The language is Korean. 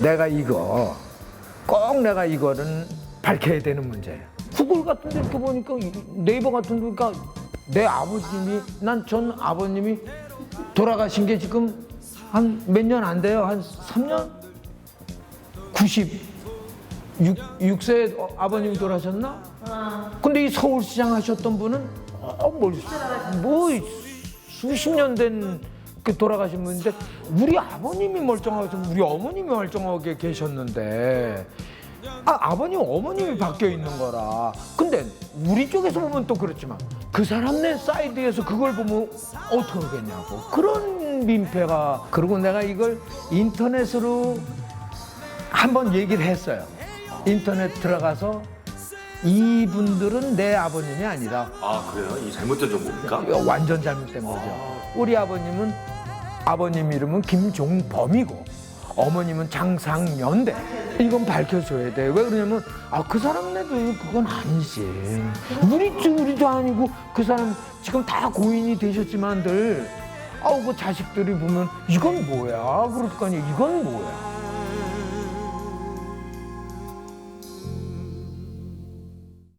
내가 이거 꼭 내가 이거는 밝혀야 되는 문제야. 구글 같은 데 이렇게 보니까 이- 네이버 같은 데 보니까 내 아버님이 난 전 아버님이 돌아가신 게 지금 한 몇 년 안 돼요. 한 3년? 96, 6세 아버님이 돌아가셨나? 근데 이 서울시장 하셨던 분은 어, 뭘, 뭐 수십 년 된 그 돌아가신 분인데 우리 아버님이 멀쩡하고 우리 어머님이 멀쩡하게 계셨는데 아, 아버님 어머님이 바뀌어 있는 거라. 근데 우리 쪽에서 보면 또 그렇지만 그 사람네 사이드에서 그걸 보면 어떻게 하겠냐고. 그런 민폐가. 그리고 내가 이걸 인터넷으로 한번 얘기를 했어요. 인터넷 들어가서 이분들은 내 아버님이 아니다 아 그래요? 이 잘못된 정보입니까? 이거 완전 잘못된 거죠. 우리 아버님은 아버님 이름은 김종범이고 어머님은 장상연대. 이건 밝혀줘야 돼. 왜 그러냐면 아 그 사람네도 그건 아니지. 우리 쪽 우리도 아니고 그 사람 지금 다 고인이 되셨지만들 아우 그 자식들이 보면 이건 뭐야? 그럴 거 아니야. 이건 뭐야?